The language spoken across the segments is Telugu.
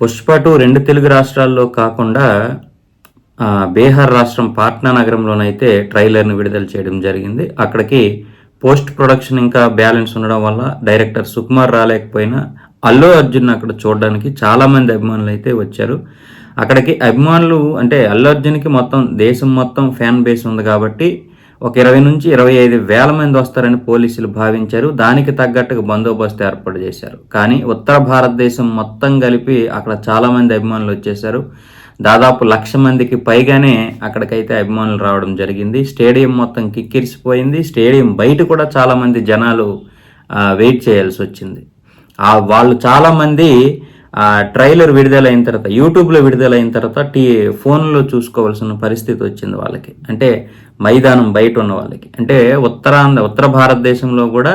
పుష్ప టూ రెండు తెలుగు రాష్ట్రాల్లో కాకుండా బీహార్ రాష్ట్రం పాట్నా నగరంలోనైతే ట్రైలర్ని విడుదల చేయడం జరిగింది. అక్కడికి పోస్ట్ ప్రొడక్షన్ ఇంకా బ్యాలెన్స్ ఉండడం వల్ల డైరెక్టర్ సుకుమార్ రాలేకపోయినా అల్లు అర్జున్ అక్కడ చూడడానికి చాలామంది అభిమానులు అయితే వచ్చారు. అక్కడికి అభిమానులు అంటే అల్లు అర్జున్కి మొత్తం దేశం మొత్తం ఫ్యాన్ బేస్ ఉంది కాబట్టి ఒక ఇరవై నుంచి ఇరవై ఐదు వేల మంది వస్తారని పోలీసులు భావించారు. దానికి తగ్గట్టుగా బందోబస్తు ఏర్పాటు చేశారు. కానీ ఉత్తర భారతదేశం మొత్తం కలిపి అక్కడ చాలామంది అభిమానులు వచ్చేసారు దాదాపు లక్ష మందికి పైగానే అక్కడికైతే అభిమానులు రావడం జరిగింది. స్టేడియం మొత్తం కిక్కిరిసిపోయింది. స్టేడియం బయట కూడా చాలామంది జనాలు వెయిట్ చేయాల్సి వచ్చింది. వాళ్ళు చాలామంది ఆ ట్రైలర్ విడుదలైన తర్వాత యూట్యూబ్లో విడుదలైన తర్వాత టీ ఫోన్లో చూసుకోవాల్సిన పరిస్థితి వచ్చింది వాళ్ళకి. అంటే మైదానం బయట ఉన్న వాళ్ళకి. అంటే ఉత్తరాంధ్ర ఉత్తర భారతదేశంలో కూడా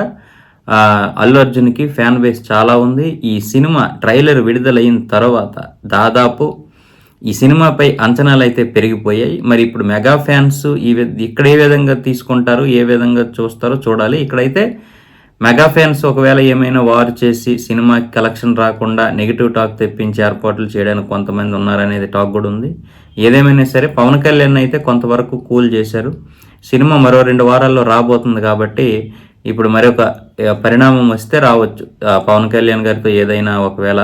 అల్లు అర్జున్కి ఫ్యాన్ బేస్ చాలా ఉంది. ఈ సినిమా ట్రైలర్ విడుదలైన తర్వాత దాదాపు ఈ సినిమాపై అంచనాలు అయితే పెరిగిపోయాయి. మరి ఇప్పుడు మెగా ఫ్యాన్స్ ఈ ఇక్కడ ఏ విధంగా తీసుకుంటారు ఏ విధంగా చూస్తారో చూడాలి. ఇక్కడైతే మెగా ఫ్యాన్స్ ఒకవేళ ఏమైనా వారు చేసి సినిమా కలెక్షన్ రాకుండా నెగిటివ్ టాక్ తెప్పించి ఏర్పాట్లు చేయడానికి కొంతమంది ఉన్నారనేది టాక్ కూడా ఉంది. ఏదేమైనా సరే పవన్ కళ్యాణ్ అయితే కొంతవరకు కూల్ చేశారు. సినిమా మరో రెండు వారాల్లో రాబోతుంది కాబట్టి ఇప్పుడు మరొక పరిణామం వస్తే రావచ్చు. పవన్ కళ్యాణ్ గారితో ఏదైనా ఒకవేళ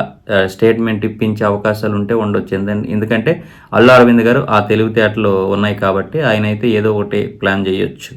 స్టేట్మెంట్ ఇప్పించే అవకాశాలు ఉంటే ఉండొచ్చు. ఎందుకంటే అల్లు అరవింద్ గారు ఆ తెలివితేటలు ఉన్నాయి కాబట్టి ఆయన అయితే ఏదో ఒకటి ప్లాన్ చేయొచ్చు.